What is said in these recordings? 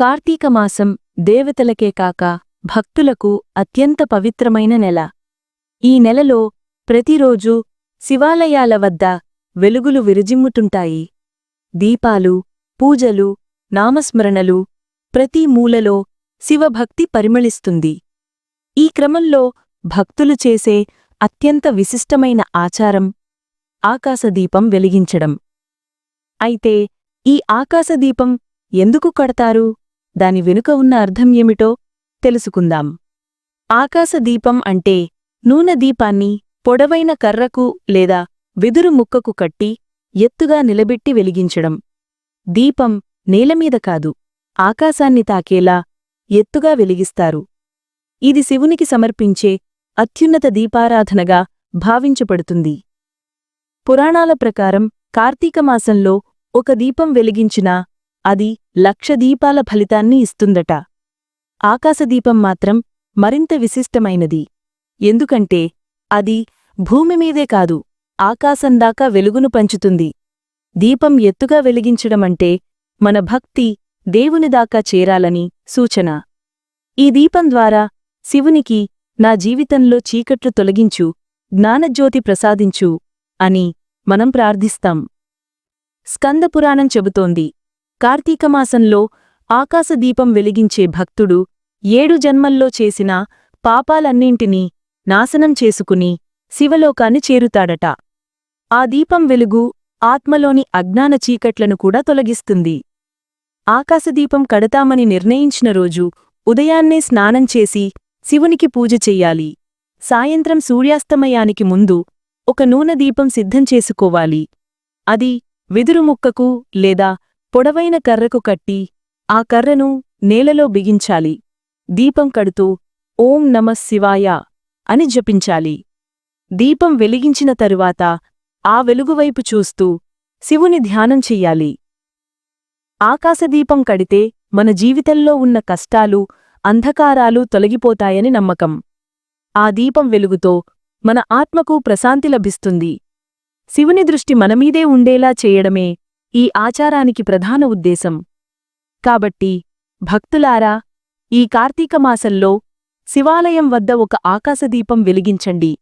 కార్తీక మాసం దేవతలకే కాక భక్తులకు అత్యంత పవిత్రమైన నెల. ఈ నెలలో ప్రతిరోజూ శివాలయాల వద్ద వెలుగులు విరజిమ్ముతుంటాయి. దీపాలు పూజలు నామస్మరణలు ప్రతి మూలలో శివభక్తి పరిమళిస్తుంది. ఈ క్రమంలో భక్తులు చేసే అత్యంత విశిష్టమైన ఆచారం ఆకాశదీపం వెలిగించడం. అయితే ఈ ఆకాశదీపం ఎందుకు కడతారు? దాని వెనుక ఉన్న అర్థం ఏమిటో తెలుసుకుందాం. ఆకాశదీపం అంటే నూనె దీపాన్ని పొడవైన కర్రకు లేదా వెదురు ముక్కకు కట్టి ఎత్తుగా నిలబెట్టి వెలిగించడం. దీపం నేలమీద కాదు ఆకాశాన్ని తాకేలా ఎత్తుగా వెలిగిస్తారు. ఇది శివునికి సమర్పించే అత్యున్నత దీపారాధనగా భావించబడుతుంది. పురాణాల ప్రకారం కార్తీక మాసంలో ఒక దీపం వెలిగించినా అది లక్ష దీపాల ఫలితాన్ని ఇస్తుందట. ఆకాశదీపం మాత్రం మరింత విశిష్టమైనది. ఎందుకంటే అది భూమిమీదే కాదు ఆకాశందాకా వెలుగును పంచుతుంది. దీపం ఎత్తుగా వెలిగించడమంటే మన భక్తి దేవునిదాకా చేరాలని సూచన. ఈ దీపం ద్వారా శివునికి నా జీవితంలో చీకట్లు తొలగించు జ్ఞానజ్యోతి ప్రసాదించు అని మనం ప్రార్థిస్తాం. స్కందపురాణం చెబుతోంది. కార్తీకమాసంలో ఆకాశదీపం వెలిగించే భక్తుడు ఏడు జన్మల్లో చేసిన పాపాలన్నింటినీ నాశనం చేసుకుని శివలోకాన్ని చేరుతాడట. ఆ దీపం వెలుగు ఆత్మలోని అజ్ఞాన చీకట్లను కూడా తొలగిస్తుంది. ఆకాశదీపం కడతామని నిర్ణయించిన రోజు ఉదయాన్నే స్నానం చేసి శివునికి పూజ చెయ్యాలి సాయంత్రం సూర్యాస్తమయానికి ముందు ఒక నూనె దీపం సిద్ధం చేసుకోవాలి. అది వెదురు ముక్కకు లేదా పొడవైన కర్రకు కట్టి ఆ కర్రను నేలలో బిగించాలి. దీపం కడుతూ ఓం నమ శివాయ అని జపించాలి. దీపం వెలిగించిన తరువాత ఆ వెలుగువైపు చూస్తూ శివుని ధ్యానం చెయ్యాలి. ఆకాశదీపం కడితే మన జీవితంలో ఉన్న కష్టాలు అంధకారాలు తొలగిపోతాయని నమ్మకం. ఆ దీపం వెలుగుతో మన ఆత్మకు ప్రశాంతి లభిస్తుంది. శివుని దృష్టి మనమీదే ఉండేలా చేయడమే ఈ ఆచారానికి ప్రధాన ఉద్దేశం. కాబట్టి భక్తులారా ఈ కార్తీకమాసంలో శివాలయం వద్ద ఒక ఆకాశదీపం వెలిగించండి.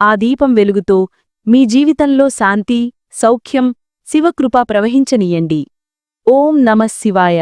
ఆ దీపం వెలుగుతో మీ జీవితంలో శాంతి సౌఖ్యం శివకృప ప్రవహించనీయండి. ఓం నమ శివాయ.